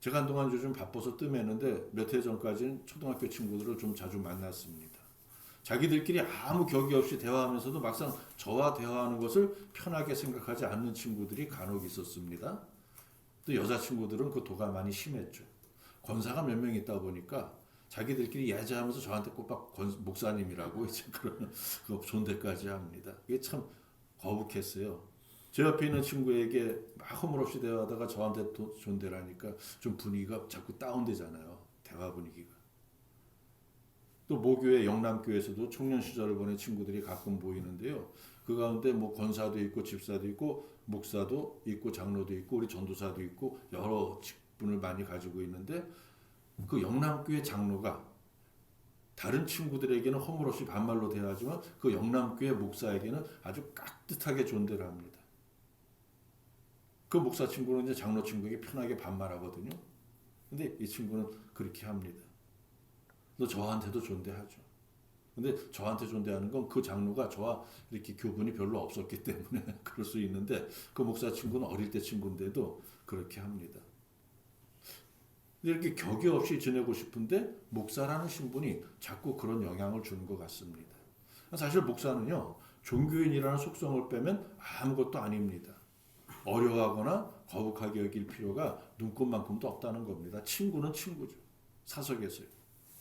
제가 한동안 요즘 바빠서 뜸했는데 몇 해 전까지는 초등학교 친구들을 좀 자주 만났습니다. 자기들끼리 아무 격이 없이 대화하면서도 막상 저와 대화하는 것을 편하게 생각하지 않는 친구들이 간혹 있었습니다. 또 여자친구들은 그 도가 많이 심했죠. 권사가 몇 명 있다 보니까 자기들끼리 야자하면서 저한테 꼬박 권- 목사님이라고 이제 그런 그 존대까지 합니다. 이게 참 거북했어요. 제 옆에 있는 친구에게 막 허물없이 대화하다가 저한테 또 존대를 하니까 좀 분위기가 자꾸 다운되잖아요. 대화 분위기가. 또 모교회 영남교회에서도 청년 시절을 보낸 친구들이 가끔 보이는데요. 그 가운데 뭐 권사도 있고 집사도 있고 목사도 있고 장로도 있고 우리 전도사도 있고 여러 직분을 많이 가지고 있는데 그 영남교회 장로가 다른 친구들에게는 허물없이 반말로 대하지만 그 영남교회 목사에게는 아주 깍듯하게 존대를 합니다. 그 목사 친구는 이제 장로 친구에게 편하게 반말하거든요. 근데 이 친구는 그렇게 합니다. 너 저한테도 존대하죠. 근데 저한테 존대하는 건 그 장로가 저와 이렇게 교분이 별로 없었기 때문에 그럴 수 있는데 그 목사 친구는 어릴 때 친구인데도 그렇게 합니다. 이렇게 격이 없이 지내고 싶은데 목사라는 신분이 자꾸 그런 영향을 주는 것 같습니다. 사실 목사는요 종교인이라는 속성을 빼면 아무것도 아닙니다. 어려워하거나 거북하게 여길 필요가 눈꼽만큼도 없다는 겁니다. 친구는 친구죠. 사석에서요.